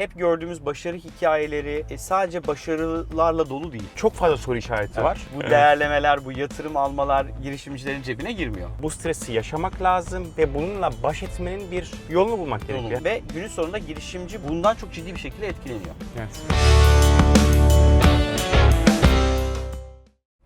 hep gördüğümüz başarı hikayeleri e, sadece başarılarla dolu değil. Çok fazla soru işareti var. Bu Evet. değerlemeler, bu yatırım almalar girişimcilerin cebine girmiyor. Bu stresi yaşamak lazım ve bununla baş etmenin bir yolunu bulmak gerekiyor. Ve günün sonunda girişimci bundan çok ciddi bir şekilde etkileniyor. Evet.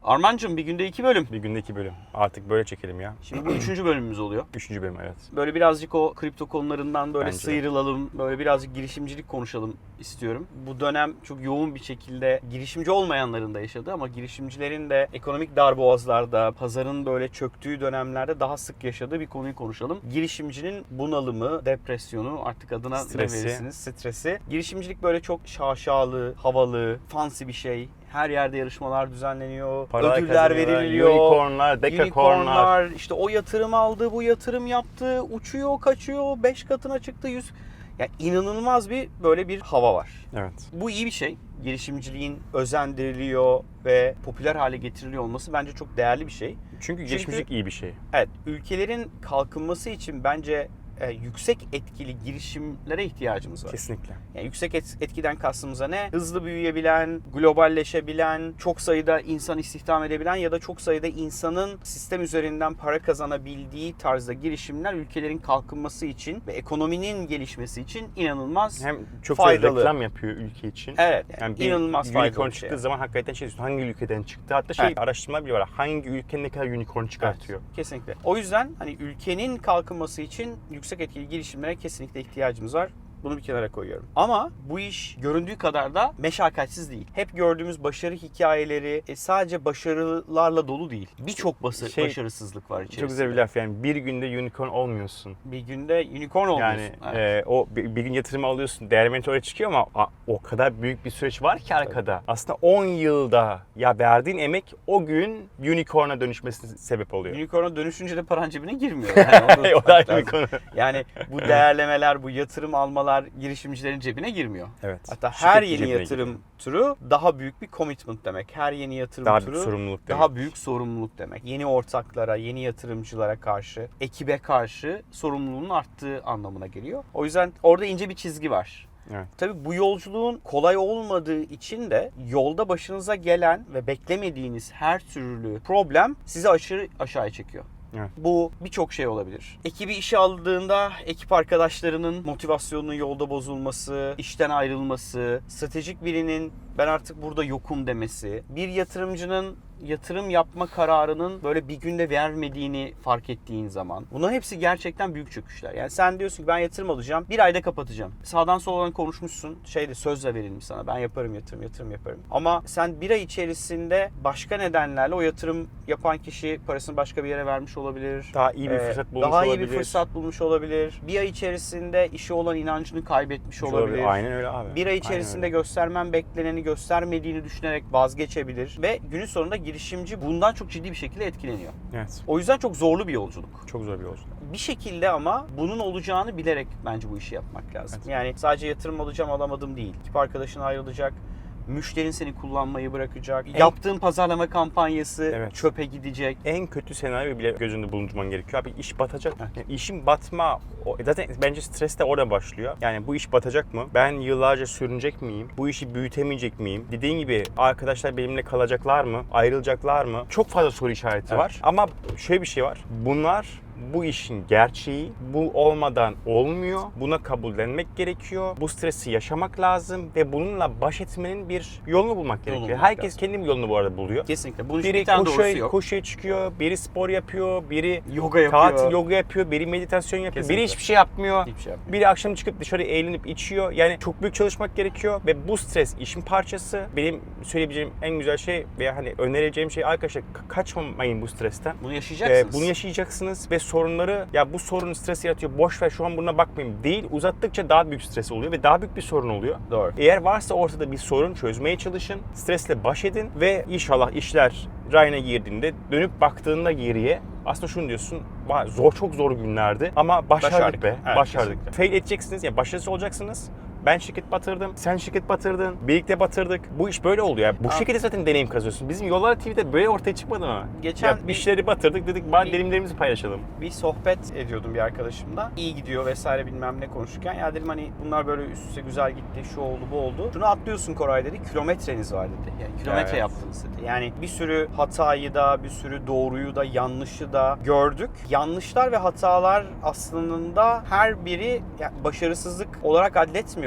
Armancığım bir günde iki bölüm. Bir günde iki bölüm. Artık böyle çekelim ya. Şimdi bu üçüncü bölümümüz oluyor. Üçüncü bölüm evet. Böyle birazcık o kripto konularından böyle Bence de. sıyrılalım. Böyle birazcık girişimcilik konuşalım istiyorum. Bu dönem çok yoğun bir şekilde girişimci olmayanların da yaşadığı ama girişimcilerin de ekonomik darboğazlarda, pazarın böyle çöktüğü dönemlerde daha sık yaşadığı bir konuyu konuşalım. Girişimcinin bunalımı, depresyonu artık adına Stresi. ne verirsiniz? Stresi. Girişimcilik böyle çok şaşalı, havalı, fancy bir şey. Her yerde yarışmalar düzenleniyor, Para ödüller veriliyor. Unicornlar. Unicornlar, işte o yatırım aldı, bu yatırım yaptı, uçuyor, kaçıyor, 5 katına çıktı, 100. Yani inanılmaz bir böyle bir hava var. Evet. Bu iyi bir şey. Girişimciliğin özendiriliyor ve popüler hale getiriliyor olması bence çok değerli bir şey. Çünkü girişimcilik iyi bir şey. Evet, ülkelerin kalkınması için bence e, yüksek etkili girişimlere ihtiyacımız var. Kesinlikle. Yani yüksek et- etkiden kastımıza ne? Hızlı büyüyebilen, globalleşebilen, çok sayıda insan istihdam edebilen ya da çok sayıda insanın sistem üzerinden para kazanabildiği tarzda girişimler ülkelerin kalkınması için ve ekonominin gelişmesi için inanılmaz Hem çok Faydalı. reklam yapıyor ülke için. Evet, yani Yani bir inanılmaz unicorn faydalı bir şey. çıktığı zaman hakikaten şey hangi ülkeden çıktı? Hatta şey Evet. araştırma bile var. Hangi ülke ne kadar unicorn çıkartıyor? Kesinlikle. O yüzden hani ülkenin kalkınması için yüksek etkili girişimlere kesinlikle ihtiyacımız var. Bunu bir kenara koyuyorum. Ama bu iş göründüğü kadar da meşakkatsiz değil. Hep gördüğümüz başarı hikayeleri e, sadece başarılarla dolu değil. Birçok bası- Şey, başarısızlık var içerisinde. Çok güzel bir laf yani bir günde unicorn olmuyorsun. Bir günde unicorn olmuyorsun. Yani Evet. e, o bir, bir gün yatırım alıyorsun, değerlementi oraya çıkıyor ama a- o kadar büyük bir süreç var ki arkada. Aslında 10 yılda ya verdiğin emek o gün unicorn'a dönüşmesine sebep oluyor. Unicorn'a dönüşünce de paran cebine girmiyor. Yani onu da o da ayrı bir unutmak lazım. konu. Yani bu değerlemeler, bu yatırım almalar girişimcilerin cebine girmiyor. Evet. Hatta her yeni yatırım giriyor. türü daha büyük bir commitment demek. Her yeni yatırım daha büyük sorumluluk demek. daha büyük sorumluluk demek. Yeni ortaklara, yeni yatırımcılara karşı, ekibe karşı sorumluluğun arttığı anlamına geliyor. O yüzden orada ince bir çizgi var. Evet. Tabii bu yolculuğun kolay olmadığı için de yolda başınıza gelen ve beklemediğiniz her türlü problem sizi aşırı aşağıya çekiyor. Evet. Bu birçok şey olabilir. Ekibi işe aldığında ekip arkadaşlarının motivasyonunun yolda bozulması, işten ayrılması, stratejik birinin ben artık burada yokum demesi, bir yatırımcının yatırım yapma kararının böyle bir günde vermediğini fark ettiğin zaman. Bunların hepsi gerçekten büyük çöküşler. Yani sen diyorsun ki ben yatırım alacağım, bir ayda kapatacağım. Sağdan soldan konuşmuşsun, şeyde sözle verilmiş sana ben yaparım yatırım, yatırım yaparım. Ama sen bir ay içerisinde başka nedenlerle o yatırım yapan kişi parasını başka bir yere vermiş olabilir. Daha iyi bir Ee, fırsat bulmuş Daha iyi olabilir. bir fırsat bulmuş olabilir. Bir ay içerisinde işe olan inancını kaybetmiş Olabilir. olabilir. Aynen öyle abi. Bir ay içerisinde göstermen bekleneni göstermediğini düşünerek vazgeçebilir. Ve günün sonunda girişimci bundan çok ciddi bir şekilde etkileniyor. Evet. O yüzden çok zorlu bir yolculuk. Çok zor bir yolculuk. Bir şekilde ama bunun olacağını bilerek bence bu işi yapmak lazım. Evet. Yani sadece yatırım alacağım alamadım değil. Ekip arkadaşın ayrılacak. Müşterin seni kullanmayı bırakacak. En- Yaptığın pazarlama kampanyası Evet. çöpe gidecek. En kötü senaryo bile göz önünde bulundurman gerekiyor. Abi iş batacak. Evet. Yani işin batma, o- zaten bence stres de orada başlıyor. Yani bu iş batacak mı? Ben yıllarca sürünecek miyim? Bu işi büyütemeyecek miyim? Dediğin gibi arkadaşlar benimle kalacaklar mı? Ayrılacaklar mı? Çok fazla soru işareti Evet. var. Ama şöyle bir şey var. Bunlar bu işin gerçeği. Bu olmadan olmuyor. Buna kabullenmek gerekiyor. Bu stresi yaşamak lazım ve bununla baş etmenin bir yolunu bulmak gerekiyor. bulmak Herkes lazım. kendi bir yolunu bu arada buluyor. Kesinlikle. Bunun için Biri bir tane doğrusu koşuya, yok. koşuya çıkıyor, biri spor yapıyor, biri Yoga yapıyor. tatil yoga yapıyor, biri meditasyon yapıyor, Kesinlikle. biri hiçbir şey yapmıyor. Hiçbir şey yapmıyor. Biri akşam çıkıp dışarı eğlenip içiyor. Yani çok büyük çalışmak gerekiyor ve bu stres işin parçası. Benim söyleyebileceğim en güzel şey veya hani önereceğim şey arkadaşlar ka- kaçmamayın bu stresten. Bunu Ee, yaşayacaksınız. bunu yaşayacaksınız ve sorunları ya bu sorun stres yaratıyor boş ver şu an buna bakmayayım değil uzattıkça daha büyük stres oluyor ve daha büyük bir sorun oluyor. Doğru. Eğer varsa ortada bir sorun çözmeye çalışın, stresle baş edin ve inşallah işler rayına girdiğinde dönüp baktığında geriye aslında şunu diyorsun, "Vay, zor çok zor günlerdi ama başardık, Başardık. be, Evet, başardık. kesinlikle. Fail edeceksiniz, yani başarısız olacaksınız. Ben şirket batırdım, sen şirket batırdın, birlikte batırdık. Bu iş böyle oluyor. ya. Bu Aa. şekilde zaten deneyim kazıyorsun. Bizim Yollar TV'de böyle ortaya çıkmadı mı? Geçen ya, bir- işleri batırdık dedik bari deneyimlerimizi paylaşalım. bir sohbet ediyordum bir arkadaşımla. İyi gidiyor vesaire bilmem ne konuşurken. Ya dedim hani bunlar böyle üst üste güzel gitti, şu oldu, bu oldu. Şunu atlıyorsun Koray dedi, kilometreniz var dedi. Yani kilometre Evet. yaptınız dedi. Yani bir sürü hatayı da, bir sürü doğruyu da, yanlışı da gördük. Yanlışlar ve hatalar aslında her biri yani başarısızlık olarak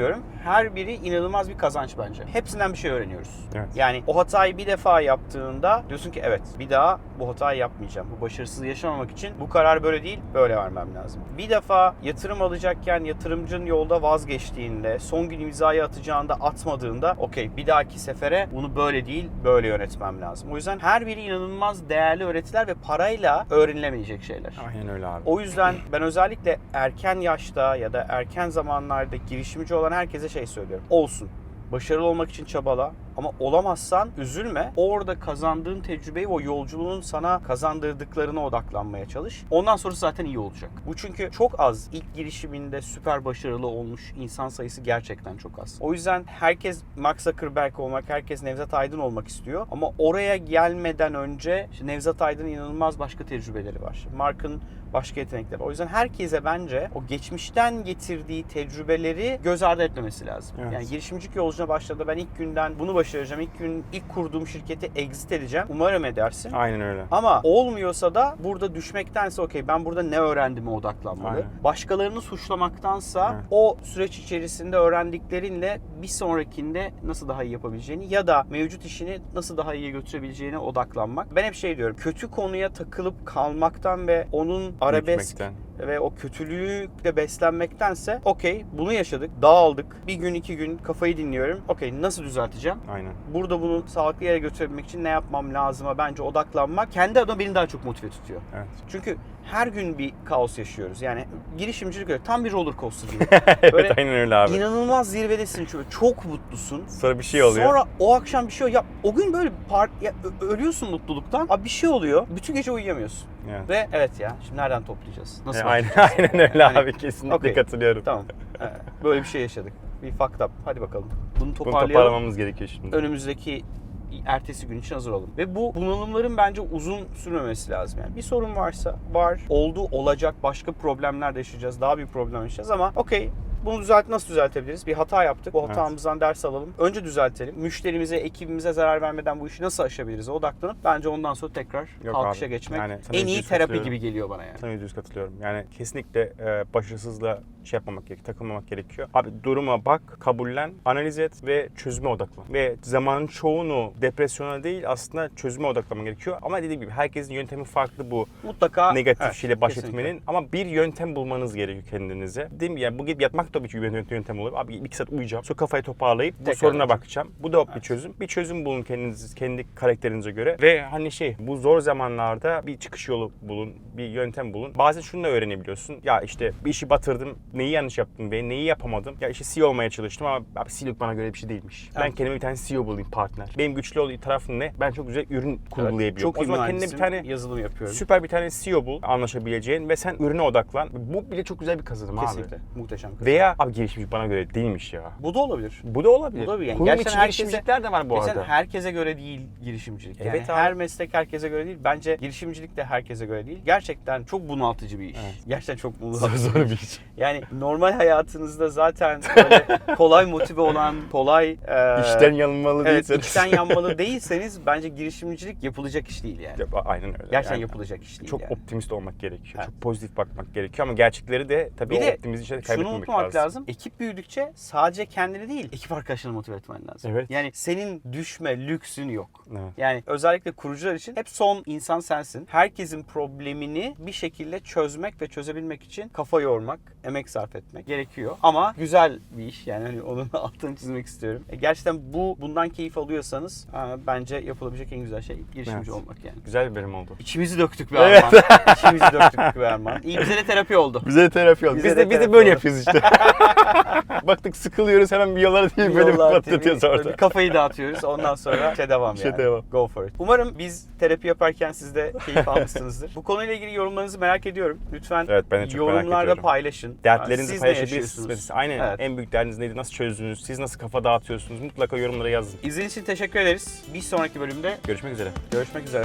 adletmiyorum. Her biri inanılmaz bir kazanç bence. Hepsinden bir şey öğreniyoruz. Evet. Yani o hatayı bir defa yaptığında diyorsun ki evet bir daha bu hatayı yapmayacağım. Bu başarısızlığı yaşamamak için bu karar böyle değil böyle vermem lazım. Bir defa yatırım alacakken yatırımcının yolda vazgeçtiğinde son gün imzayı atacağında atmadığında okey bir dahaki sefere bunu böyle değil böyle yönetmem lazım. O yüzden her biri inanılmaz değerli öğretiler ve parayla öğrenilemeyecek şeyler. Aynen öyle abi. O yüzden ben özellikle erken yaşta ya da erken zamanlarda girişimci olan herkese şey söylüyorum. Olsun. Başarılı olmak için çabala ama olamazsan üzülme. Orada kazandığın tecrübeyi o yolculuğun sana kazandırdıklarına odaklanmaya çalış. Ondan sonrası zaten iyi olacak. Bu çünkü çok az ilk girişiminde süper başarılı olmuş insan sayısı gerçekten çok az. O yüzden herkes Mark Zuckerberg olmak, herkes Nevzat Aydın olmak istiyor. Ama oraya gelmeden önce işte Nevzat Aydın'ın inanılmaz başka tecrübeleri var. Mark'ın başka yetenekleri. O yüzden herkese bence o geçmişten getirdiği tecrübeleri göz ardı etmemesi lazım. Evet. Yani girişimcilik yolculuğuna başladı. Ben ilk günden bunu başaracağım. İlk gün ilk kurduğum şirketi exit edeceğim. Umarım edersin. Aynen öyle. Ama olmuyorsa da burada düşmektense okey ben burada ne öğrendiğime odaklanmalı. Aynen. Başkalarını suçlamaktansa Evet. o süreç içerisinde öğrendiklerinle bir sonrakinde nasıl daha iyi yapabileceğini ya da mevcut işini nasıl daha iyi götürebileceğine odaklanmak. Ben hep şey diyorum. Kötü konuya takılıp kalmaktan ve onun arabesk Büyütmekten. Ve o kötülükle beslenmektense okey bunu yaşadık, dağıldık. Bir gün iki gün kafayı dinliyorum. Okey nasıl düzelteceğim? Aynen. Burada bunu sağlıklı yere götürebilmek için ne yapmam lazıma bence odaklanmak kendi adıma beni daha çok motive tutuyor. Evet. Çünkü her gün bir kaos yaşıyoruz. Yani girişimcilik öyle tam bir roller coaster gibi. evet Böyle aynen öyle abi. İnanılmaz zirvedesin çünkü çok mutlusun. Sonra bir şey oluyor. Sonra o akşam bir şey oluyor. Ya o gün böyle par ya, ölüyorsun mutluluktan. Abi bir şey oluyor. Bütün gece uyuyamıyorsun. Evet. Ve evet ya şimdi nereden toplayacağız? Nasıl E, aynen, aynen öyle Hani- abi kesinlikle Okey. katılıyorum. Tamam. Böyle bir şey yaşadık. Bir fucked up. Hadi bakalım. Bunu Bunu toparlayalım. toparlamamız gerekiyor şimdi. önümüzdeki ertesi gün için hazır olun. Ve bu bunalımların bence uzun sürmemesi lazım. Yani bir sorun varsa var, oldu, olacak, başka problemler de yaşayacağız, daha büyük problem yaşayacağız ama okey bunu düzelt nasıl düzeltebiliriz? Bir hata yaptık. O hatamızdan ders alalım. Önce düzeltelim. Müşterimize, ekibimize zarar vermeden bu işi nasıl aşabiliriz? Odaklanıp bence ondan sonra tekrar Yok kalkışa abi. geçmek Yani en iyi terapi gibi geliyor bana yani. Sana yüz katılıyorum. Yani kesinlikle e, başarısızla şey yapmamak gerekiyor, takılmamak gerekiyor. Abi duruma bak, kabullen, analiz et ve çözüme odaklan. Ve zamanın çoğunu depresyona değil aslında çözüme odaklanman gerekiyor. Ama dediğim gibi herkesin yöntemi farklı bu Mutlaka negatif evet, şeyle baş kesinlikle. etmenin. Ama bir yöntem bulmanız gerekiyor kendinize. Değil mi? Yani bu gidip yatmak tabii ki bir yöntem, olur. Abi iki saat uyuyacağım. Sonra kafayı toparlayıp bu Tekrar soruna edeceğim. bakacağım. Bu da bir çözüm. Bir çözüm bulun kendiniz, kendi karakterinize göre. Ve hani şey bu zor zamanlarda bir çıkış yolu bulun, bir yöntem bulun. Bazen şunu da öğrenebiliyorsun. Ya işte bir işi batırdım, neyi yanlış yaptım be, neyi yapamadım. Ya işte CEO olmaya çalıştım ama abi CEO'luk bana göre bir şey değilmiş. Ben Evet. kendime bir tane CEO bulayım partner. Benim güçlü olduğu tarafım ne? Ben çok güzel ürün kurgulayabiliyorum. Çok o zaman kendine bir tane yazılım yapıyorum. Süper bir tane CEO bul anlaşabileceğin ve sen ürüne odaklan. Bu bile çok güzel bir kazanım Kesinlikle. abi. Muhteşem. kız. Veya abi girişimci bana göre değilmiş ya. bu da olabilir. Bu da olabilir. Bu da bir yani. Kurum Gerçekten içi herkese- girişimcilikler de var bu arada. herkese göre değil girişimcilik. Yani Evet abi. her meslek herkese göre değil. Bence girişimcilik de herkese göre değil. Gerçekten çok bunaltıcı bir iş. Evet. Gerçekten çok Zor, bunaltıcı. zor bir iş. Yani normal hayatınızda zaten böyle kolay motive olan, kolay e, İşten yanılmalı evet, değilseniz. içten yanmalı değilseniz bence girişimcilik yapılacak iş değil yani. Ya, Aynen öyle. Gerçekten Yani yapılacak iş değil Çok yani. optimist olmak gerekiyor. Evet. Çok pozitif bakmak gerekiyor ama gerçekleri de tabii Bir o optimizm içinde Şunu kaybetmemek unutmamak lazım. lazım. Ekip büyüdükçe sadece kendini değil, ekip arkadaşlarını motive etmen lazım. Evet. Yani senin düşme lüksün yok. Evet. Yani özellikle kurucular için hep son insan sensin. Herkesin problemini bir şekilde çözmek ve çözebilmek için kafa yormak, emek sarf etmek gerekiyor. Ama güzel bir iş yani hani onun altını çizmek istiyorum. E, gerçekten bu bundan keyif alıyorsanız e, bence yapılabilecek en güzel şey girişimci Evet. olmak yani. Güzel bir bölüm oldu. İçimizi döktük be Evet. Erman. İçimizi döktük be Erman. İyi bize de terapi oldu. Bize de terapi oldu. Bize Biz de de, biz de böyle oldu. yapıyoruz işte. baktık sıkılıyoruz hemen bir böyle bir Yollar patlatıyoruz orada. bir kafayı dağıtıyoruz. Ondan sonra şey devam Şey yani. devam. Go for it. Umarım biz terapi yaparken siz de keyif almışsınızdır. Bu konuyla ilgili yorumlarınızı merak ediyorum. Lütfen Evet, ben de çok merak yorumlarda ediyorum. paylaşın. Dertlerinizi ne paylaşabilirsiniz. Aynen Evet. en büyük derdiniz neydi? Nasıl çözdünüz? Siz nasıl kafa dağıtıyorsunuz? Mutlaka yorumlara yazın. İzlediğiniz için teşekkür ederiz. Bir sonraki bölümde Görüşmek üzere. görüşmek üzere.